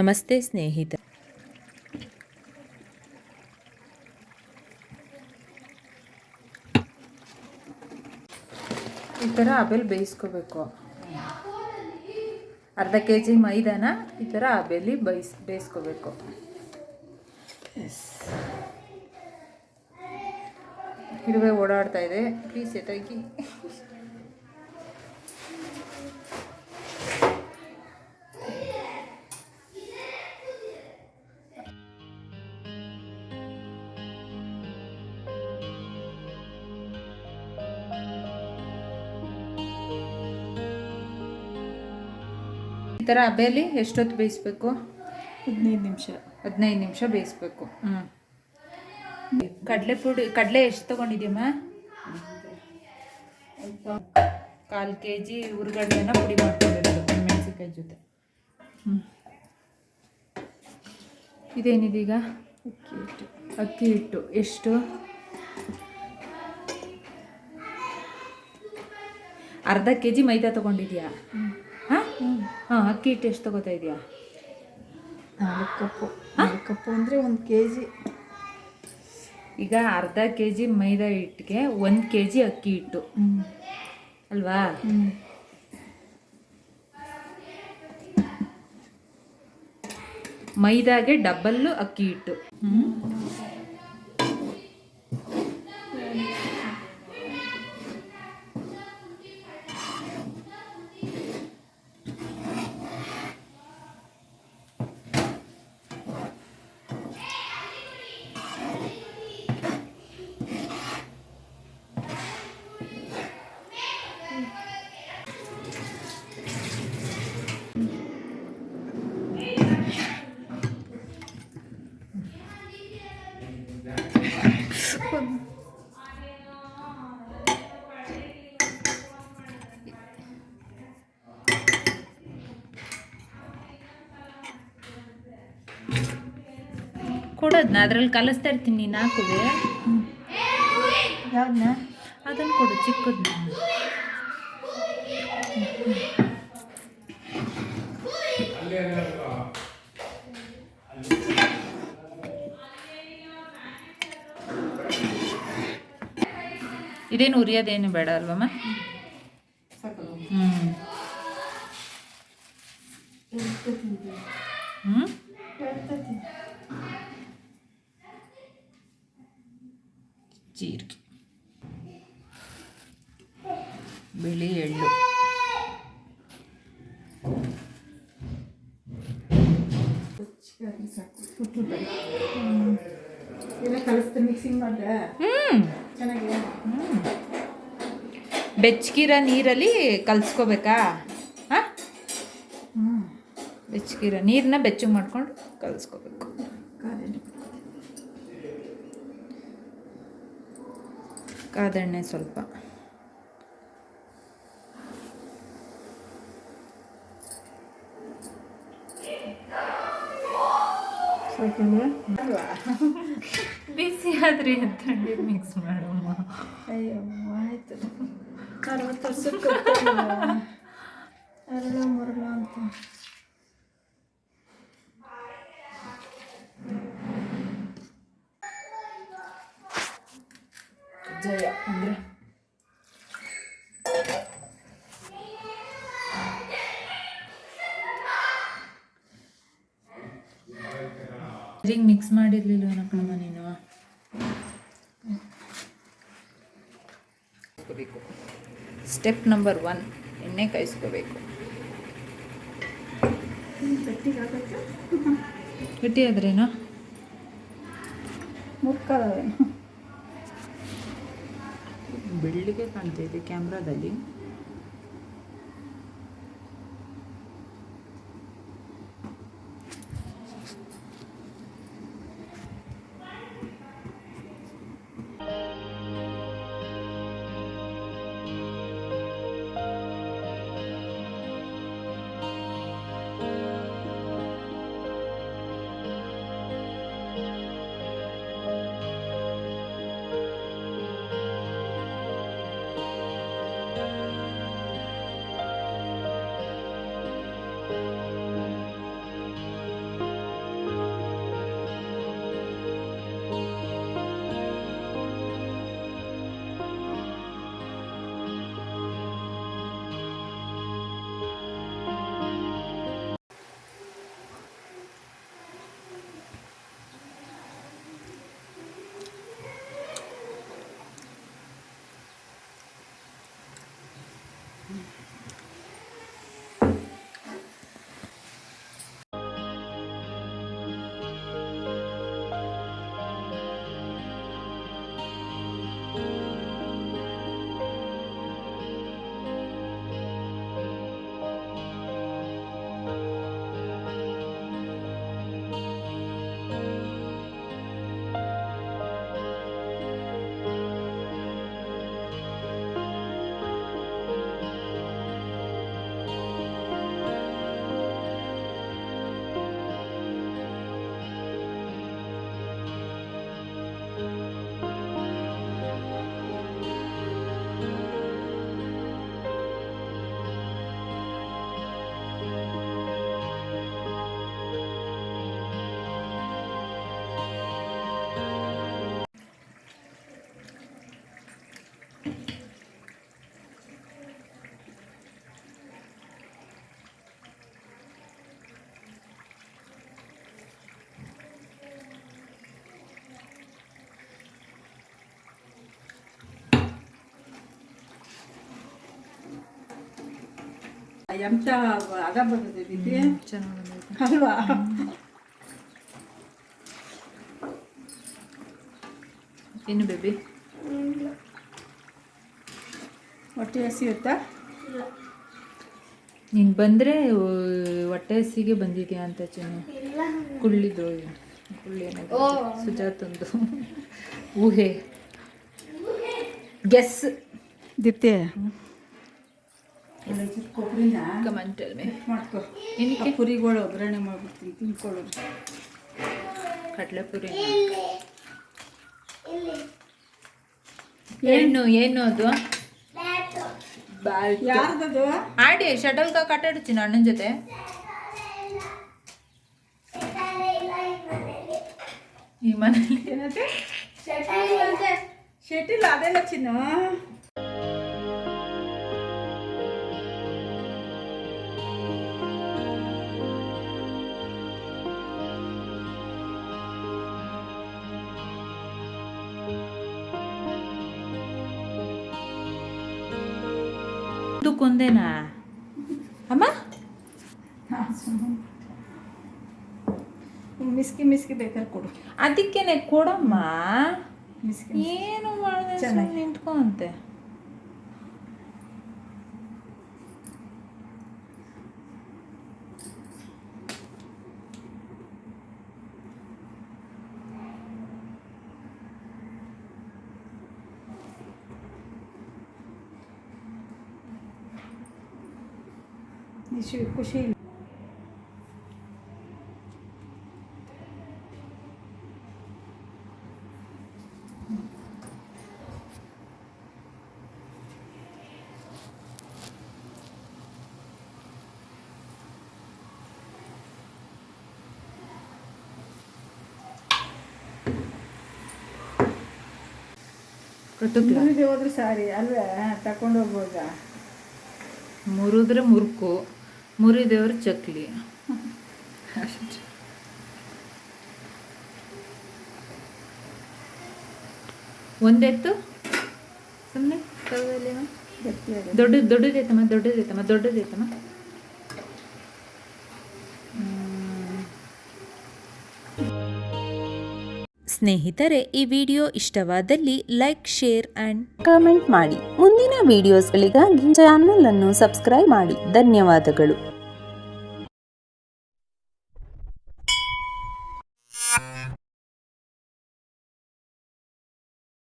ನಮಸ್ತೆ ಸ್ನೇಹಿತ. ಈ ಥರ ಆಬೇಲ್ ಬೇಯಿಸ್ಕೋಬೇಕು. ಅರ್ಧ ಕೆ ಜಿ ಮೈದಾನ ಈ ಥರ ಆಬೇಲಿ ಬೇಯಿಸ್ ಬೇಯಿಸ್ಕೋಬೇಕು. ಇರುವೆ ಓಡಾಡ್ತಾ ಇದೆ. ಪ್ಲೀಸ್ ಎತ್ತಾಗಿ ಥರ ಹಬೆಯಲ್ಲಿ ಎಷ್ಟೊತ್ತು ಬೇಯಿಸ್ಬೇಕು? ಹದಿನೈದು ನಿಮಿಷ. ಹದಿನೈದು ನಿಮಿಷ ಬೇಯಿಸ್ಬೇಕು. ಹ್ಞೂ ಕಡಲೆ ಪುಡಿ ಕಡಲೆ ಎಷ್ಟು ತೊಗೊಂಡಿದ್ಯಮ್ಮ? ಕಾಲು ಕೆ ಜಿ ಹುರ್ಗಡ್ಲೆನ ಪುಡಿ ಮಾಡ್ಕೊಂಡಿರೋದು ಮೆಣಸಿನ್ಕಾಯಿ ಜೊತೆ. ಹ್ಞೂ ಇದೇನಿದೀಗ ಅಕ್ಕಿ ಹಿಟ್ಟು. ಅಕ್ಕಿ ಹಿಟ್ಟು. ಎಷ್ಟು? ಅರ್ಧ ಕೆ ಜಿ ಮೈದಾ ತೊಗೊಂಡಿದ್ಯಾ? ಅಕ್ಕಿ ಹಿಟ್ಟು ಎಷ್ಟು ತಗೋತಾ ಇದೆಯಾ? ನಾಲ್ಕು ಕಪ್ಪು ನಾಲ್ಕು ಕಪ್ಪು ಅಂದರೆ ಒಂದು ಕೆ ಜಿ ಈಗ ಅರ್ಧ ಕೆ ಜಿ ಮೈದಾ ಹಿಟ್ಟಿಗೆ ಒಂದು ಕೆ ಜಿ ಅಕ್ಕಿ ಹಿಟ್ಟು. ಅಲ್ವಾ? ಮೈದಾಗೆ ಡಬ್ಬಲ್ಲು ಅಕ್ಕಿ ಹಿಟ್ಟು. ಕೊಡೋದ್ನ ಅದ್ರಲ್ಲಿ ಕಲಿಸ್ತಾ ಇರ್ತೀನಿ ನೀನು ಹಾಕುವೆ ಯಾವ್ದನ್ನ ಅದನ್ನು ಕೊಡು ಚಿಕ್ಕದನ್ನ ಇದೇನು ಉರಿಯೋದೇನು ಬೇಡ ಅಲ್ವಮ್ಮ ಹ್ಞೂ ಜೀರಿಗೆ. ಬಿಳಿ ಎಳ್ಳು. ಸಾಕು. ಎಲ್ಲ ಕಲಿಸ್ತೆ ಮಿಕ್ಸಿಂಗ್ ಮಾಡಿದೆ? ಹ್ಞೂ ಬೆಚ್ಚಗಿರೋ ನೀರಲ್ಲಿ ಕಲ್ಸ್ಕೋಬೇಕಾ? ಹಾಂ? ಹ್ಞೂ ಬೆಚ್ಚಗಿರೋ ನೀರನ್ನ ಬೆಚ್ಚಗೆ ಮಾಡ್ಕೊಂಡು ಕಲಿಸ್ಕೋಬೇಕು. ಕಾದೆಣ್ಣೆ ಸ್ವಲ್ಪ. ಬಿಸಿ ಆದ್ರಿ ಅಂತ ಮಿಕ್ಸ್ ಮಾಡಮ್ಮ ಅಯ್ಯೋ ಆಯಿತು. ಅರವತ್ತು ವರ್ಷಕ್ಕೆ ಅರಳ ಮರಳ ಅಂತ. ಜಯ ಅಂದರೆ? ಹಿಂಗೆ ಮಿಕ್ಸ್ ಮಾಡಿರ್ಲಿಲ್ಲ ಕಣಮ್ಮ ನೀನು? ಸ್ಟೆಪ್ ನಂಬರ್ ಒನ್ ಎಣ್ಣೆ ಕಾಯಿಸ್ಕೋಬೇಕು ಗಟ್ಟಿ ಆದ್ರೇನೋ? ಬೆಳ್ಳಿಗೆ ಬೆಳ್ಳಿಗೆ ಇದೆ ಕ್ಯಾಮ್ರಾದಲ್ಲಿ. ಎಂತ ಅದ ಬರ್ತದೆ ದೀದಿ ಅಲ್ವಾ? ಏನು ಬೇಬಿ? ಹೊಟ್ಟೆ ಹಸಿಯುತ್ತಾ? ನೀನು ಬಂದರೆ ಹೊಟ್ಟೆ ಹಸಿಗೆ ಬಂದಿದ್ಯಾ ಅಂತ ಚೆನ್ನ. ಕುಳ್ಳಿದ್ದು ಕುಳ್ಳಿ ಸುಜಾತಂದು. ಊಹೆ. ಗೆಸ್. ದೀಪ್ತಿ ಕೊಬ್ಬರಿನ ಮಾಡ್ಕೊ. ಏನಕ್ಕೆ? ಪುರಿಗಳು ಒಗ್ಗರಣೆ ಮಾಡ್ಬಿಡ್ತೀನಿ ತಿನ್ಕೊಳ್ಳೋದು. ಕಡಲೆಪುರಿ ಏನು ಏನು ಅದು? ಯಾರ್ದದು? ಆಡಿ ಶಟಲ್ ಕಾಕ್ ಆಟ ಆಡ್ತೀನಿ ಅಣ್ಣನ ಜೊತೆ. ಈ ಮನೇಲಿ ಏನಂತೆ? ಶೆಟ್ಟಿಲ್ಲ ಅದೆಲ್ಲ ಚಿನ್ನ ಇದಕ್ಕೊಂದೇನಾ ಅಮ್ಮ ಮಿಸ್ಕಿ ಮಿಸ್ಕಿ ಬೇಕಾದ್ರೆ ಕೊಡು. ಅದಕ್ಕೇನೆ ಕೊಡಮ್ಮ. ಮಿಸ್ಕಿ ಏನು ಮಾಡಿದೆ ಚೆನ್ನಾಗಿ. ಖುಷಿ ಮುರಿದು ಹೋದ್ರೆ ಸಾರಿ ಅಲ್ವೇ? ತಕೊಂಡು ಹೋಗ್ಬೋದಾ? ಮುರಿದ್ರೆ ಮುರುಕು. ಮುರಿದೇವ್ರ ಚಕ್ಲಿ. ಅಷ್ಟೇ ಒಂದೆತ್ತು ಸುಮ್ಮನೆ ದೊಡ್ಡದು ದೊಡ್ಡ ದೊಡ್ಡದೈತಮ್ಮ ದೊಡ್ಡದೈತಮ್ಮ ದೊಡ್ಡದೈತಮ್ಮ. ಸ್ನೇಹಿತರೆ ಈ ವಿಡಿಯೋ ಇಷ್ಟವಾದಲ್ಲಿ ಲೈಕ್ ಶೇರ್ ಅಂಡ್ ಕಾಮೆಂಟ್ ಮಾಡಿ. ಮುಂದಿನ ವಿಡಿಯೋಸ್ಗಳಿಗಾಗಿ ಚಾನಲ್ ಅನ್ನು ಸಬ್ಸ್ಕ್ರೈಬ್ ಮಾಡಿ. ಧನ್ಯವಾದಗಳು.